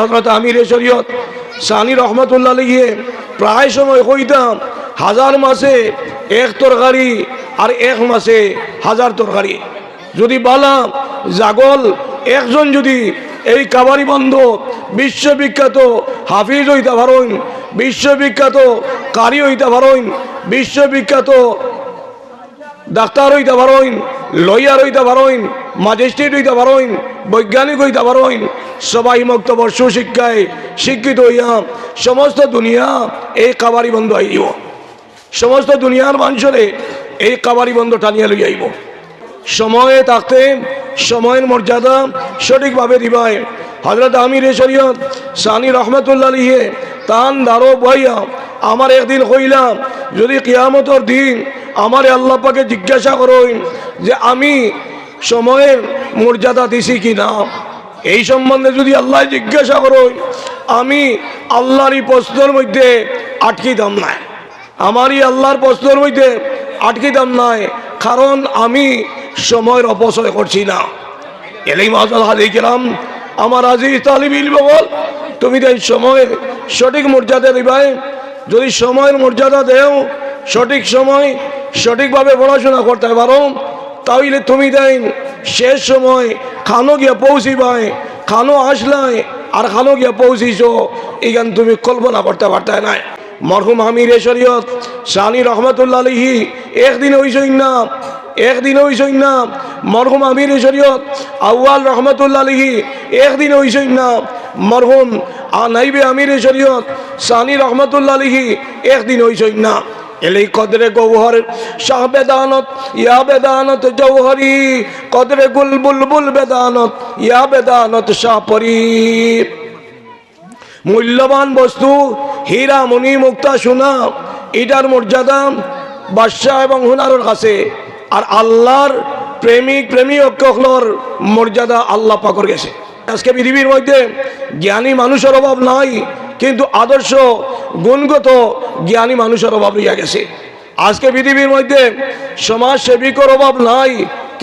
হজরত আমির শরীয়ত, সানি রহমতুল্লাহ লিখে প্রায় সময় কইতাম, হাজার মাসে এক তরকারি আর এক মাসে হাজার তরকারি। যদি বলাম জাগল, একজন যদি এই কাবারি বন্ধ, বিশ্ববিখ্যাত হাফিজ হইতে পারেন, বিশ্ববিখ্যাত কারি হইতে পারেন, বিশ্ববিখ্যাত ডাক্তার হইতে পারেন লয়ার হইতে পারেন ম্যাজিস্ট্রেট হইতে পারেন বৈজ্ঞানিক হইতে পারেন সবাই মক্তব্য সুশিক্ষায় শিক্ষিত হইয়া সমস্ত দুনিয়া এই কাবারি বন্ধ আইব। সমস্ত দুনিয়ার মানুষরে এই কাবারি বন্ধ টানিয়া লই আইব। সময়ে থাকতে সময়ের মর্যাদা সঠিকভাবে দিবায়। হজরত আমির শরীয়ত সানি রহমতুল্লাহ লিহে তান দারো বইয়া আমার একদিন কইলাম, যদি কিয়ামতর দিন আমার আল্লাহ পাকে জিজ্ঞাসা করইন যে আমি সময়ের মর্যাদা দিছি কি না এই সম্বন্ধে যদি আল্লাহ জিজ্ঞাসা করইন আমি আল্লাহরই প্রশ্নের মধ্যে আটকি দাম নাই। আমারই আল্লাহর প্রশ্নের মধ্যে আটকি দাম নাই, কারণ আমি সময়ের অপচয় করছি না। এলেই মাজাল হাজি গেলাম আমার আজিজ তালিবিল বল, তুমি তো এই সময়ের সঠিক মর্যাদা দিবাই, যদি সময়ের মর্যাদা দেও, সঠিক সময় সঠিকভাবে পড়াশোনা করতে পারো, তাহলে তুমি দেন শেষ সময় খানো গিয়া পৌঁছিবাই, খানো আসলাই, আর খানো গিয়া পৌঁছিছ, এখান তুমি কল্পনা করতে পারতে নাই। মরহুম আমির শরীয়ত, সানি রহমতুল্লাহ আলহি একদিন হইসই না একদিন হইসই না মরহুম আমির শরীয়ত, আউয়াল রহমতুল্লাহ আলহি একদিন হইসই না মরহুম নাইবে আমির শরীয়ত, সানি রহমতুল্লাহ আলহি একদিন হইসই না এলেই কদরে গৌহর, শাহ বেদানত, ইয়া বেদানত জৌহরি। কদরে গুল বুলবুল বেদানত, ইয়া বেদানত শাহ পরি মূল্যবান বস্তু, হীরা মণি মুক্তা, সোনা এটার মর্যাদা, বাদশাহ এবং হুনারোর কাছে। আর আল্লাহর প্রেমিক, প্রেমী অক্ষর মর্যাদা আল্লাহ পাকর গেছে আজকে পৃথিবীর মধ্যে জ্ঞানী মানুষের অভাব নাই, কিন্তু আদর্শ, গুণগত জ্ঞানী মানুষের অভাব রইয়া গেছে। আজকে পৃথিবীর মধ্যে সমাজসেবিকর অভাব নাই,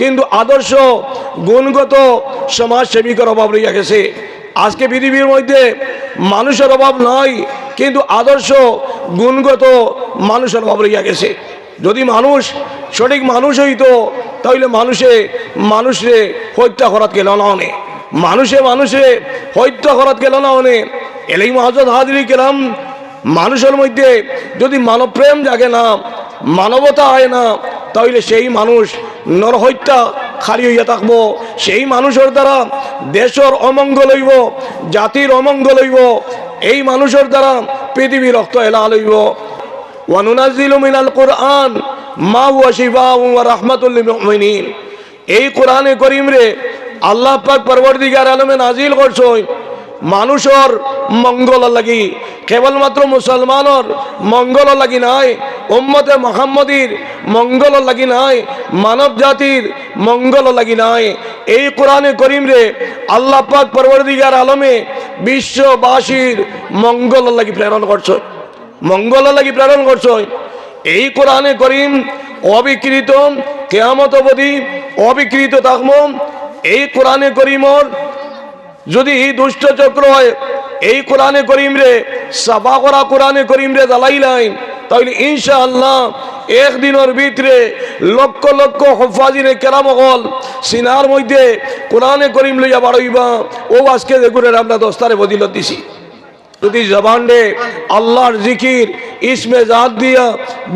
কিন্তু আদর্শ গুণগত সমাজসেবিকর অভাব রইয়া গেছে। আজকে পৃথিবীর মধ্যে মানুষের অভাব নাই, কিন্তু আদর্শ গুণগত মানুষের অভাব রইয়া গেছে। যদি মানুষ সঠিক মানুষ হইতো, তাহলে মানুষে মানুষে হত্যা করাত গেল না অনেক মানুষে মানুষে হত্যা করাত গেল না অনেক এলেই মহাজত হাজিরি গেলাম মানুষের মধ্যে যদি মানবপ্রেম জাগে না, মানবতা হয় না, তাহলে সেই মানুষ নরহত্যা খালি হইয়া থাকব। সেই মানুষের দ্বারা দেশের অমঙ্গল হইব, জাতির অমঙ্গল হইব, এই মানুষের দ্বারা পৃথিবী রক্ত এলা লইব ওয়ানুনাজিলু মিনাল কোরআন, মা ওয়া রাহমাতুল লিল মুমিনিন। এই কোরআনে করিম রে আল্লাহ পাক পরবর্তীকার আলমে নাজিল করছই মানুষের মঙ্গল লাগি কেবলমাত্র মুসলমানের মঙ্গল লাগি নাই, উম্মতে মোহাম্মদীর মঙ্গল লাগি নাই, মানব জাতির মঙ্গল লাগি নাই। এই কোরআনে করিম রে আল্লাহ পাক আলমে বিশ্ববাসীর মঙ্গল লাগি প্রেরণ করছ। মঙ্গল লাগি প্রেরণ করছ। এই কোরআনে করিম অবিকৃত কেয়ামত অবধি অবিকৃত থাকব। এই কোরআনে করিমর যদি দুষ্ট চক্র হয়, এই কোরআনে করিম রে সাফা করা কোরআনে করিম রে জ্বালাই লাইন তাহলে ইনশাআল্লাহ একদিনের ভিতরে লক্ষ লক্ষ হফাজিনে কেরাম হল, সিনার মধ্যে কোরআনে করিম লইয়া বাড়ইবা। ও আজকে দেখুন আমরা দস্তারে বদিলত দিছি। যদি জবান্ডে আল্লাহর জিকির, ইসমে জাত দিয়া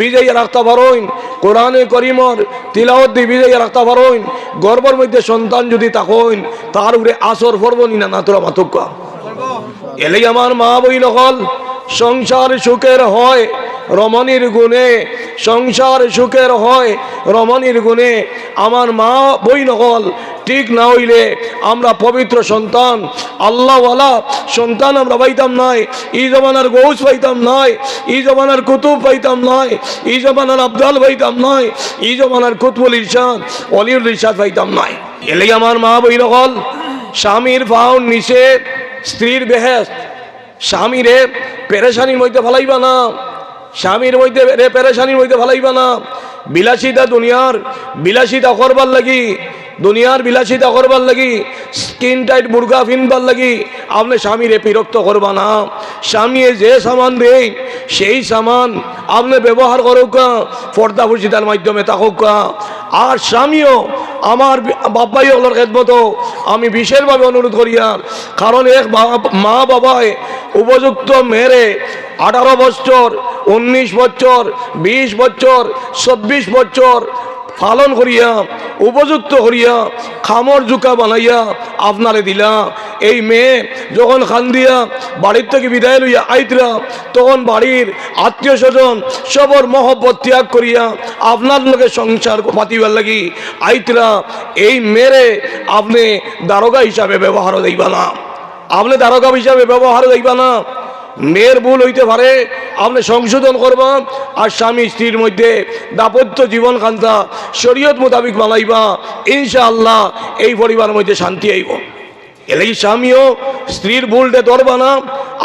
বিজয় রাখতে পারইন, কোরআনে করিমর তিলাওত দিয়ে বিজয় রাখতে পারইন, গর্বর মধ্যে সন্তান যদি তাকইন, তার উপরে আসর পড়ব নি, না তোরা মাতক্কা। এলেই আমার মা বই নকল সংসার সুখের হয়, রমণীর গুণে। সংসার সুখের হয়, রমণীর গুণে। আমার মা বই নকল ঠিক না হইলে আমরা পবিত্র সন্তান, আল্লাহওয়ালা সন্তান আমরা পাইতাম নাই। ই জমানার গৌস পাইতাম নাই ই জমানার কুতুব পাইতাম নাই ই জমানার আবদাল পাইতাম নাই ই জমানার কুতুবুল ইরশাদ, অলিউল ইরশাদ পাইতাম নাই। এলেই আমার মা বই নকল স্বামীর ফাউন নিচে স্ত্রীর বেহেস্ত স্বামীরে পেরেশানির মধ্যে ফেলাইবা না, স্বামীর মধ্যে রে পেরেশানির মধ্যে ফেলাইবা না। বিলাসিতা দুনিয়ার বিলাসিতা করবার লাগি, দুনিয়ার বিলাসিতা করবার লাগি, স্কিন টাইট মুরগা ফিনবার লাগি, আপনি স্বামীরে বিরক্ত করবা না। স্বামী যে সামান দেয় সেই সামান আপনি ব্যবহার করুক পর্দা ফুর্সিতার মাধ্যমে থাকুক আর স্বামীও আমার বাবাই হলোর খেদমত, আমি বিশেষভাবে অনুরোধ করি আর। কারণ এক মা বাবায় উপযুক্ত মেরে আঠারো বছর, উনিশ বছর, বিশ বছর, চব্বিশ বছর পালন করিয়া উপযুক্ত করিয়া খামর জুকা বানাইয়া আপনারে দিলা। এই মেয়ে যখন খান দিয়া বাড়ির থেকে বিদায় লইয়া আইতরা, তখন বাড়ির আত্মীয় স্বজন সবর মহব্বত ত্যাগ করিয়া আপনার লোকে সংসার পাতিবার লাগি আইতরা, এই মেরে আপনি দারোগা হিসাবে ব্যবহার দেইবা না। আপনি দারোগা হিসাবে ব্যবহার দেইবা না। মেয়ের ভুল হইতে পারে, আপনি সংশোধন করবা, আর স্বামী স্ত্রীর মধ্যে দাপত্য জীবন কান্তা শরীয়ত মোতাবিক বানাইবা, ইনশাআল্লাহ এই পরিবার মধ্যে শান্তি আইব। এলেই স্বামীও স্ত্রীর ভুলটা ধরবা না,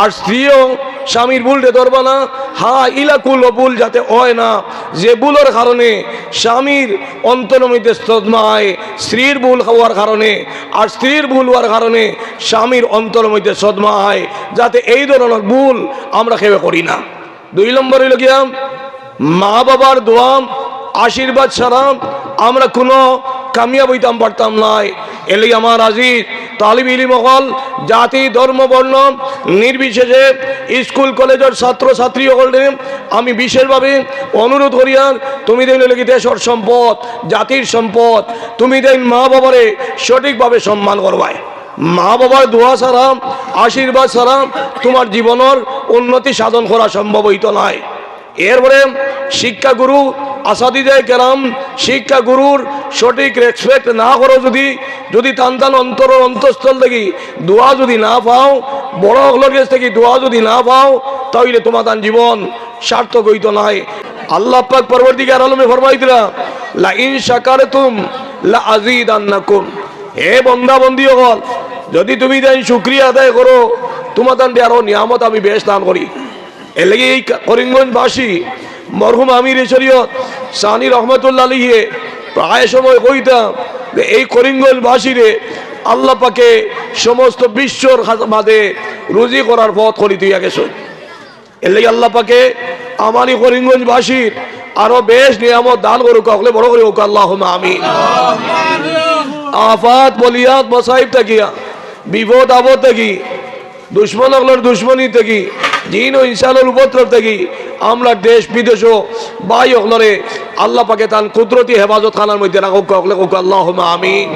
আর স্ত্রীও স্বামীর ভুলটে ধরবা না। হা ইলাকুল ভুল যাতে হয় না। যে ভুলের কারণে স্বামীর অন্তর মধ্যে স্তদমা হয় স্ত্রীর ভুল হওয়ার কারণে আর স্ত্রীর ভুল হওয়ার কারণে স্বামীর অন্তর মধ্যে সদমা হয় যাতে এই ধরনের ভুল আমরা কেউ করি না। দুই নম্বর হইল গিয়া, মা বাবার দোয়া, আশীর্বাদ ছাড়া আমরা কোনো কামিয়াব হইতাম পারতাম নাই। এলি আমার আজিজ তালিব ইলিম হল, জাতি, ধর্ম, বর্ণ, নির্বিশেষে স্কুল, কলেজের ছাত্র ছাত্রী হলে আমি বিশেষভাবে অনুরোধ করিয়ার তুমি দেন কি দেশের সম্পদ, জাতির সম্পদ, তুমি দেন মা বাবারে সঠিকভাবে সম্মান করবায় মা বাবার দোয়া ছাড়া, আশীর্বাদ ছাড়া তোমার জীবনের উন্নতি সাধন করা সম্ভব হইত নয় এরপরে শিক্ষাগুরু আসাদিদায় কেরাম শিক্ষাগুরুর সঠিক রেসপেক্ট না করো যদি যদি টান টান অন্তর অন্তঃস্থল থেকে দোয়া যদি না পাও, বড় কাছ থেকে দোয়া যদি না পাও, তাহলে তোমার তার জীবন সার্থক হইত নাই আল্লাহ পাক পরবর্তীকার আলমে ফরমাইতরা লা ইন শাকারতুম লা আযীদান্নাকুম। হে বন্দা বন্দি হল যদি তুমি দেন শুক্রিয়া আদায় করো তোমার তান আরও নিয়ামত আমি বেশ দান করি। এর এই করিমগঞ্জবাসী মরহুম আমির শরীয়ত সানি রহমতুল্লাহ আলিহে প্রায় সময় কইতাম যে এই করিমগঞ্জবাসীরে আল্লাহ পাকে সমস্ত বিশ্বর মাঝে রুজি করার পথ করি তুই গেছ এর লেগে আল্লাহ পাকে আমারই করিমগঞ্জবাসীর আরও বেশ নিয়ামত দান করুক হলে বড় করে হোক আল্লাহ আমিন। আফাত বলিয়াত মসাইব থাকিয়া বিপদ আপদ থাকি, দুশ্মন অগলোর দুশ্মনী থাকি, জিন ও ইনসানের উপদ্রব থাকি আমরা দেশ, বিদেশ বাই অগলরে আল্লাহ পাকে তান কুদরতি হেফাজত খানার মধ্যে অগলে আল্লাহ আমিন।